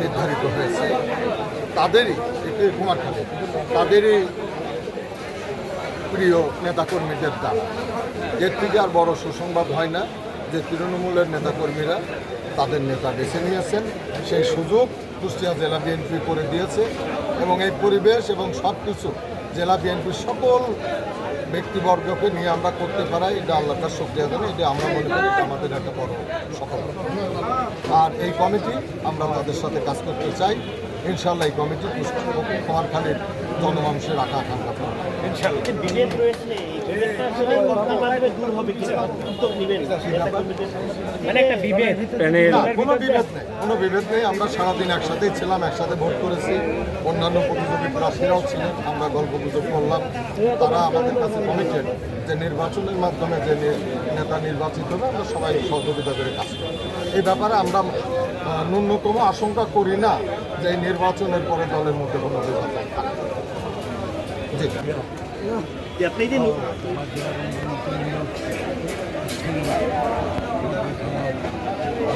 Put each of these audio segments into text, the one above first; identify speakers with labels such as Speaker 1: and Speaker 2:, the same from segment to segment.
Speaker 1: নির্ধারিত হয়েছে। তাদেরই কুমারখালী তাদেরই প্রিয় নেতাকর্মীদের দ্বারা। এর থেকে আর বড় সুসংবাদ হয় না যে তৃণমূলের নেতাকর্মীরা তাদের নেতা বেছে নিয়েছেন। সেই সুযোগ কুষ্টিয়া জেলা বিএনপি করে দিয়েছে এবং এই পরিবেশ এবং সব কিছু জেলা বিএনপির সকল ব্যক্তিবর্গকে নিয়ে আমরা করতে পারাই, এটা আল্লাহটার শক্রিয়া জানি এটা আমরা মনে করি আমাদের একটা বড় সফলতা আর এই কমিটি আমরা তাদের সাথে কাজ করতে চাই। ইনশাল্লাহ এই কমিটি কুমারখালীর জনমানুষের আকাঙ্ক্ষা করবে
Speaker 2: মাত্রায় দূর হবে কিনা? উদ্যোগ নেবেন। মানে একটা বিভেদ।
Speaker 1: কোনো বিভেদ নেই। কোনো বিভেদ নেই। আমরা সারাদিন একসাথেই ছিলাম একসাথে ভোট করেছি। অন্যান্য প্রতিযোগী প্রার্থীরাও ছিলেন। আমরা গল্প গুজব করলাম। তারা আমাদের কাছে কমিটেড যে নির্বাচনের মাধ্যমে যে নে- নেতা নির্বাচিত হবে আমরা সবাই সহযোগিতা করে কাজ করি এই ব্যাপারে আমরা ন্যূনতম আশঙ্কা করি না যে এই নির্বাচনের পরে দলের মধ্যে কোনো থাকবে। জি।
Speaker 2: আপনি যে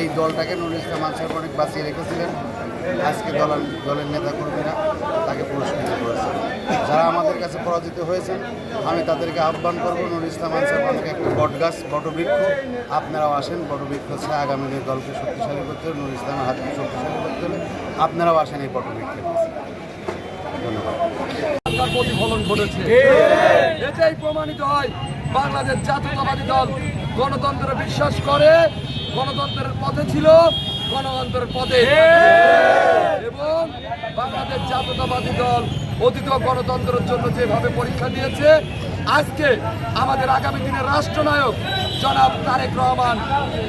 Speaker 3: এই দলটাকে নুরুল ইসলাম আনসার অনেক বাঁচিয়ে রেখেছিলেন। আজকে দলের দলের নেতাকর্মীরা তাকে পুরস্কৃত করেছেন যারা আমাদের কাছে পরাজিত হয়েছেন আমি তাদেরকে আহ্বান করব নুরুল ইসলাম আনসার অনেক একটি বটগাছ বটবৃক্ষ। আপনারাও আসেন বটবৃক্ষ ছায় আগামী দিনে দলকে শক্তিশালী করতে হবে নুরুল ইসলামের হাতকে শক্তিশালী করতে হবে। আপনারাও আসেন এই বটবৃক্ষের কাছে। ধন্যবাদ।
Speaker 4: প্রতিফলন ঘটেছে। এটাই প্রমাণিত হয়। বাংলাদেশ জাতীয়তাবাদী দল গণতন্ত্রে বিশ্বাস করে গণতন্ত্রের পথে ছিল গণতন্ত্রের পথে এবং বাংলাদেশ জাতীয়তাবাদী দল অতীত গণতন্ত্রের জন্য যেভাবে পরীক্ষা দিয়েছে আজকে আমাদের আগামী দিনের রাষ্ট্রনায়ক জনাব তারেক রহমান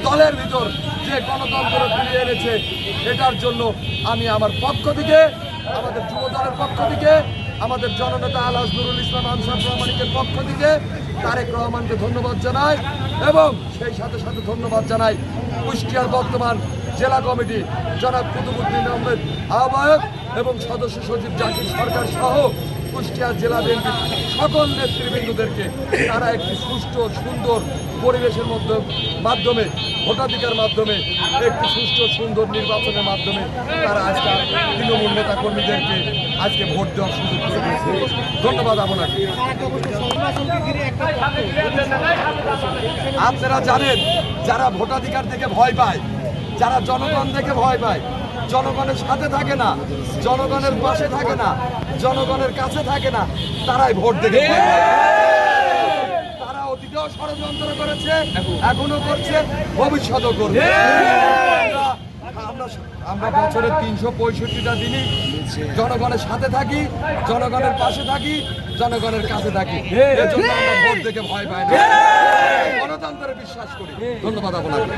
Speaker 4: দলের ভিতর যে গণতন্ত্র ফিরিয়ে এনেছে এটার জন্য আমি আমার পক্ষ থেকে আমাদের যুব দলের পক্ষ থেকে আমাদের জননেতা আলাস নুরুল ইসলাম আনসার রহমানিকের পক্ষ থেকে তারেক রহমানকে ধন্যবাদ জানাই এবং সেই সাথে সাথে ধন্যবাদ জানাই কুষ্টিয়ার বর্তমান জেলা কমিটি জনাব কুতুবুদ্দিন আহমেদ আহ্বায়ক এবং সদস্য সচিব জাকির সরকার সহ কুষ্টিয়া জেলা বিএনপির সকল নেতৃবৃন্দদেরকে তারা একটি সুষ্ঠু, সুন্দর পরিবেশের মধ্যে মাধ্যমে, ভোটাধিকার মাধ্যমে, একটি সুষ্ঠু, সুন্দর নির্বাচনের মাধ্যমে তারা আজকে তৃণমূল নেতা কর্মীদেরকে আজকে ভোট দেওয়ার সুযোগ করে দিয়েছে। ধন্যবাদ আপনাকে। আপনারা জানেন, যারা ভোটাধিকার থেকে ভয় পায়, যারা জনগণ থেকে ভয় পায় জনগণের সাথে থাকে না জনগণের পাশে থাকে না জনগণের কাছে থাকে না তারাই ভোট পায়। তারা অতীতেও ষড়যন্ত্র করেছে এখনও করছে ভবিষ্যতেও করবে। আমরা- আমরা বছরের তিনশো পঁয়ষট্টিটা দিনই জনগণের সাথে থাকি জনগণের পাশে থাকি জনগণের কাছে থাকি। এজন্য আমরা ভোট দেখে ভয় পাই না। গণতন্ত্রে বিশ্বাস করি ধন্যবাদ আপনাকে